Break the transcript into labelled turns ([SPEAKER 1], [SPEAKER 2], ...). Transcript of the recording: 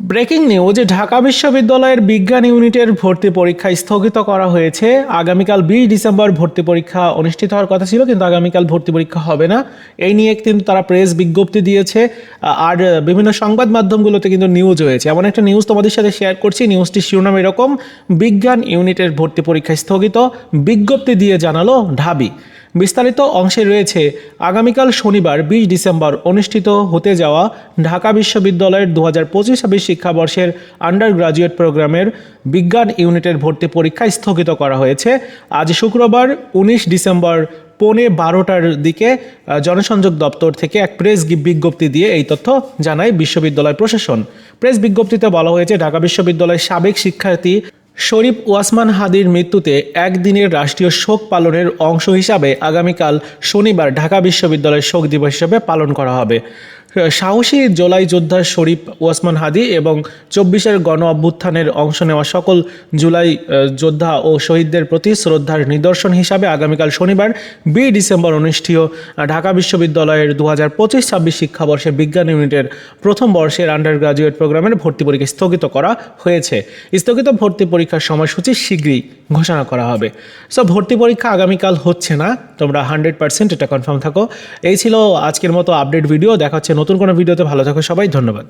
[SPEAKER 1] Breaking news, Dhaka বিশ্ববিদ্যালয়ের বিজ্ঞান ইউনিটের ভর্তি পরীক্ষা স্থগিত করা হয়েছে। আগামীকাল বিশ ডিসেম্বর ভর্তি পরীক্ষা অনুষ্ঠিত হওয়ার কথা ছিল, কিন্তু আগামীকাল ভর্তি পরীক্ষা হবে না। এই নিয়ে কিন্তু তারা প্রেস বিজ্ঞপ্তি দিয়েছে। আর বিভিন্ন সংবাদ মাধ্যমগুলোতে কিন্তু নিউজ হয়েছে। এমন একটা নিউজ তোমাদের সাথে শেয়ার করছি। নিউজটির শিরোনাম এরকম, বিজ্ঞান ইউনিটের ভর্তি পরীক্ষা স্থগিত, বিজ্ঞপ্তি দিয়ে জানালো ঢাবি। বিস্তারিত অংশে রয়েছে আগামীকাল শনিবার বিশ ডিসেম্বর অনুষ্ঠিত হতে যাওয়া ঢাকা বিশ্ববিদ্যালয়ের দু হাজার পঁচিশ ছাব্বিশ শিক্ষাবর্ষের আন্ডার গ্রাজুয়েট প্রোগ্রামের বিজ্ঞান ইউনিটের ভর্তি পরীক্ষা স্থগিত করা হয়েছে। আজ শুক্রবার উনিশ ডিসেম্বর পৌনে বারোটার দিকে জনসংযোগ দপ্তর থেকে এক প্রেস বিজ্ঞপ্তি দিয়ে এই তথ্য জানায় বিশ্ববিদ্যালয় প্রশাসন। প্রেস বিজ্ঞপ্তিতে বলা হয়েছে, ঢাকা বিশ্ববিদ্যালয়ের সাবেক শিক্ষার্থী শরীফ ওয়াসমান হাদির মৃত্যুতে একদিনের রাষ্ট্রীয় শোক পালনের অংশ হিসাবে আগামীকাল শনিবার ঢাকা বিশ্ববিদ্যালয়ের শোক দিবস হিসাবে পালন করা হবে। সাহসী জোলাই যোদ্ধা শরীফ ওয়াসমান হাদি এবং চব্বিশের গণ অভ্যুত্থানের অংশ নেওয়া সকল জুলাই যোদ্ধা ও শহীদদের প্রতি শ্রদ্ধার নিদর্শন হিসাবে আগামীকাল শনিবার, বিশ ডিসেম্বর অনুষ্ঠেয় ঢাকা বিশ্ববিদ্যালয়ের দু হাজার পঁচিশ ছাব্বিশ শিক্ষাবর্ষে বিজ্ঞান ইউনিটের প্রথম বর্ষের আন্ডার গ্রাজুয়েট প্রোগ্রামের ভর্তি পরীক্ষা স্থগিত করা হয়েছে। স্থগিত ভর্তি পরীক্ষার সময়সূচি শীঘ্রই ঘোষণা করা হবে। সো, ভর্তি পরীক্ষা আগামীকাল হচ্ছে না। তোমরা হান্ড্রেড পার্সেন্ট এটা কনফার্ম থাকো। এই ছিল আজকের মতো আপডেট ভিডিও দেখা হচ্ছে নতুন কোনো ভিডিওতে ভালো থাকো সবাই, ধন্যবাদ।